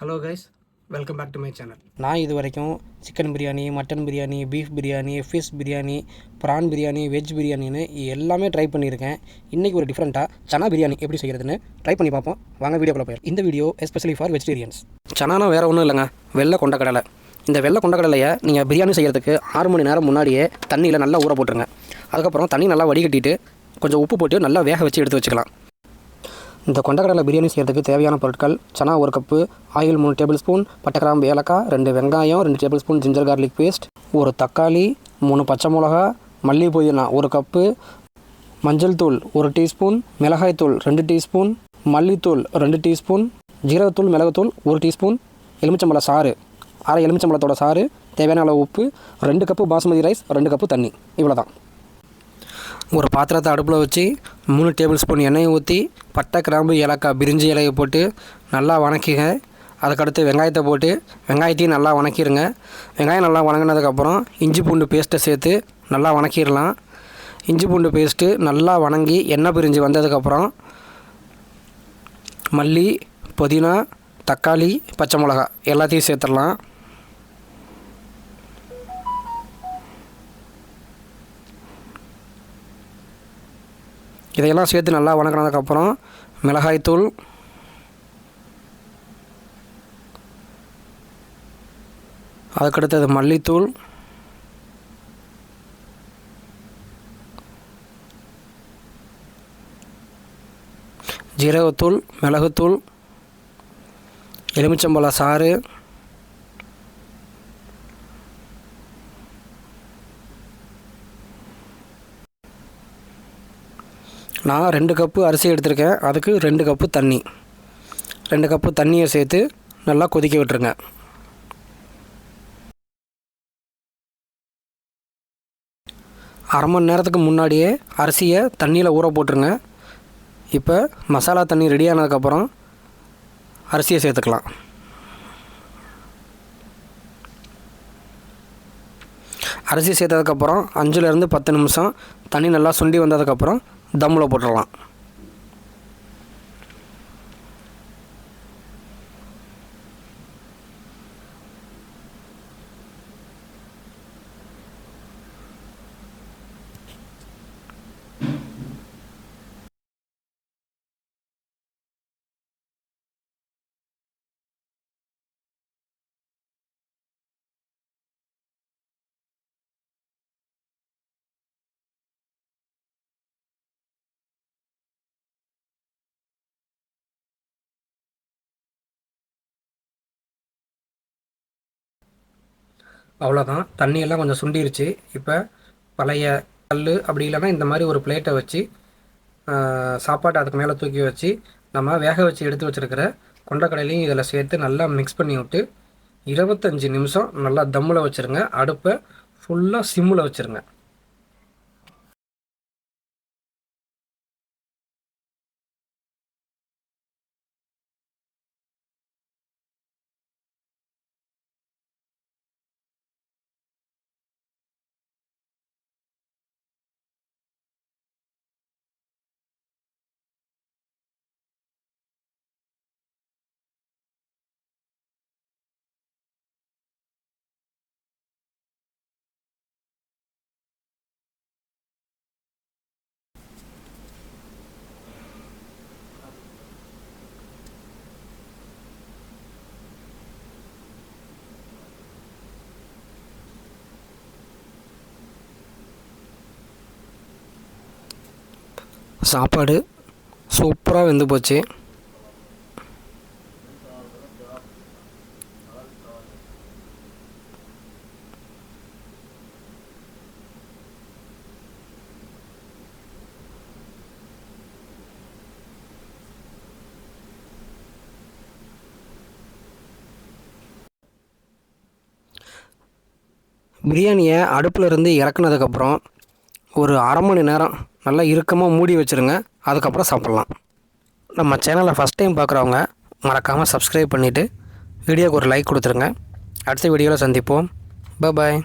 Hello guys welcome back to my channel நான் இது வரைக்கும் chicken biryani mutton biryani beef biryani fish biryani prawn biryani veg பிரியாணின்னு எல்லாமே try பண்ணியிருக்கேன். இன்றைக்கி ஒரு டிஃப்ரெண்ட்டாக சனா பிரியாணி எப்படி செய்கிறதுன்னு ட்ரை பண்ணி பார்ப்போம். வாங்க வீடியோக்குள்ள போயிடும் இந்த வீடியோ எஸ்பெஷலி ஃபார் வெஜிடேரியன்ஸ் சனானா வேறு ஒன்றும் இல்லைங்க. வெள்ளை கொண்ட கடலை இந்த வெள்ளை கொண்ட கடலையை நீங்கள் பிரியாணி செய்கிறதுக்கு ஆறு மணி நேரம் முன்னாடியே தண்ணியில் நல்லா ஊற போட்டுருங்க. அதுக்கப்புறம் தண்ணி நல்லா வடிகட்டிட்டு கொஞ்சம் உப்பு போட்டு நல்லா வேக வச்சு எடுத்து வச்சுக்கலாம். இந்த கொண்டக்கடலை பிரியாணி செய்கிறதுக்கு தேவையான பொருட்கள் சனா ஒரு கப்பு ஆயில் மூணு டேபிள் ஸ்பூன் பட்டக்கிராம்பு ஏலக்காய் ரெண்டு வெங்காயம் ரெண்டு tablespoon ginger garlic paste ஒரு தக்காளி மூணு பச்சை மிளகா மல்லி புதினா ஒரு கப்பு மஞ்சள் தூள் ஒரு டீஸ்பூன் மிளகாய்த்தூள் ரெண்டு டீஸ்பூன் மல்லித்தூள் ரெண்டு டீஸ்பூன் ஜீரகத்தூள் மிளகுத்தூள் ஒரு டீஸ்பூன் எலுமிச்சம்பழ சாறு அரை எலுமிச்சம்பழத்தோட சாறு தேவையான அளவு உப்பு ரெண்டு கப்பு பாஸ்மதி ரைஸ் ரெண்டு கப்பு தண்ணி. இவ்வளோ தான் ஒரு பாத்திரத்தை அடுப்பில் வச்சு மூணு டேபிள் ஸ்பூன் எண்ணெயை ஊற்றி பட்டை கிராம்பு ஏலக்காய் பிரிஞ்சி இலையை போட்டு நல்லா வணக்கிங்க. அதுக்கடுத்து வெங்காயத்தை போட்டு வெங்காயத்தையும் நல்லா வணக்கிடுங்க வெங்காயம் நல்லா வணங்கினதுக்கப்புறம் இஞ்சி பூண்டு பேஸ்ட்டை சேர்த்து நல்லா வணக்கிடலாம். இஞ்சி பூண்டு பேஸ்ட்டு நல்லா வணங்கி எண்ணெய் பிரிஞ்சு வந்ததுக்கப்புறம் மல்லி புதினா தக்காளி பச்சை மிளகா எல்லாத்தையும் சேர்த்துடலாம். இதையெல்லாம் சேர்த்து நல்லா வணக்கினதுக்கப்புறம் மிளகாய்த்தூள் அதுக்கடுத்தது மல்லித்தூள் ஜீரகத்தூள் மிளகுத்தூள் எலுமிச்சம்பழ சாறு நான் ரெண்டு கப்பு அரிசி எடுத்திருக்கேன். அதுக்கு ரெண்டு கப்பு தண்ணி. ரெண்டு கப்பு தண்ணியை சேர்த்து நல்லா கொதிக்க விட்டுருங்க. அரை மணி நேரத்துக்கு முன்னாடியே அரிசியை தண்ணியில் ஊற போட்டுருங்க. இப்போ மசாலா தண்ணி ரெடி ஆனதுக்கப்புறம் அரிசியை சேர்த்துக்கலாம். அரிசி சேர்த்ததுக்கப்புறம் அஞ்சுலேருந்து பத்து நிமிஷம் தண்ணி நல்லா சுண்டி வந்ததுக்கப்புறம் தம்மில் போட்டுடலாம். அவ்வளோதான் தண்ணியெல்லாம் கொஞ்சம் சுண்டிருச்சு. இப்போ பழைய கல் அப்படி இல்லைன்னா இந்த மாதிரி ஒரு பிளேட்டை வச்சு சாப்பாட்டை அதுக்கு மேலே தூக்கி வச்சு நம்ம வேக வச்சு எடுத்து வச்சுருக்கிற கொண்டக்கடலையும் இதில் சேர்த்து நல்லா மிக்ஸ் பண்ணி விட்டு இருபத்தஞ்சி நிமிஷம் நல்லா தம்மில் வச்சுருங்க. அடுப்பை ஃபுல்லாக சிம்மில் வச்சுருங்க. சாப்பாடு சூப்பராக வெந்து போச்சு. பிரியாணியை அடுப்பில் இருந்து இறக்குனதுக்கப்புறம் ஒரு அரை மணி நேரம் நல்லா இறுக்கமாக மூடி வச்சுருங்க. அதுக்கப்புறம் சாப்பிட்லாம். நம்ம சேனலை ஃபஸ்ட் டைம் பார்க்குறவங்க மறக்காமல் சப்ஸ்கிரைப் பண்ணிவிட்டு வீடியோக்கு ஒரு லைக் கொடுத்துருங்க. அடுத்த வீடியோவில் சந்திப்போம். பாய்